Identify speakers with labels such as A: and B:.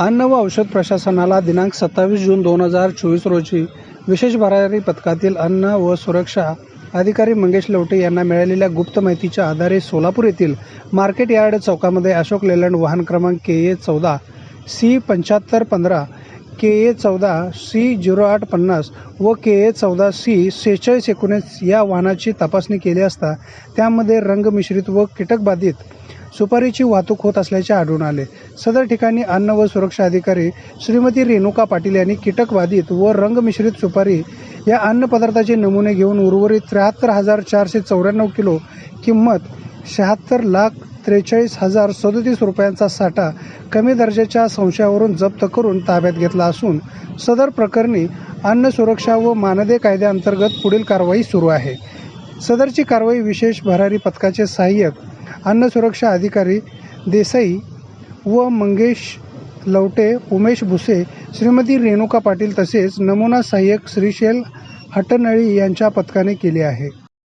A: अन्न व औषध प्रशासनाला दिनांक सत्तावीस जून दोन हजार चोवीस रोजी विशेष भरारी पथकातील अन्न व सुरक्षा अधिकारी मंगेश लवटे यांना मिळालेल्या गुप्त माहितीच्या आधारे सोलापूर येथील मार्केट यार्ड चौकामध्ये अशोक लेलंड वाहन क्रमांक के ए चौदा सी पंच्याहत्तर पंधरा के ए चौदा सी झिरो आठ पन्नास व के ए चौदा सी सेहेचाळीस एकोणीस या वाहनाची तपासणी केली असता त्यामध्ये रंगमिश्रित व कीटकबाधित सुपारीची वाहतूक होत असल्याचे आढळून आले. सदर ठिकाणी अन्न व सुरक्षा अधिकारी श्रीमती रेणुका पाटील यांनी कीटकबाधित व रंगमिश्रित सुपारी या अन्न पदार्थाचे नमुने घेऊन उर्वरित त्र्याहत्तर हजार चारशे चौऱ्याण्णव किलो किंमत शहात्तर लाख त्रेचाळीस हजार सदोतीस रुपयांचा साठा कमी दर्जाच्या संशयावरून जप्त करून ताब्यात घेतला असून सदर प्रकरणी अन्न सुरक्षा व मानदे कायद्याअंतर्गत पुढील कारवाई सुरू आहे. सदरची कारवाई विशेष भरारी पथकाचे सहाय्यक अन्न सुरक्षा अधिकारी देसाई व मंगेश लवटे उमेश भुसे श्रीमती रेणुका पाटील तसेच नमुना सहाय्यक श्रीशैल हटनळी यांच्या पथकाने केले आहे.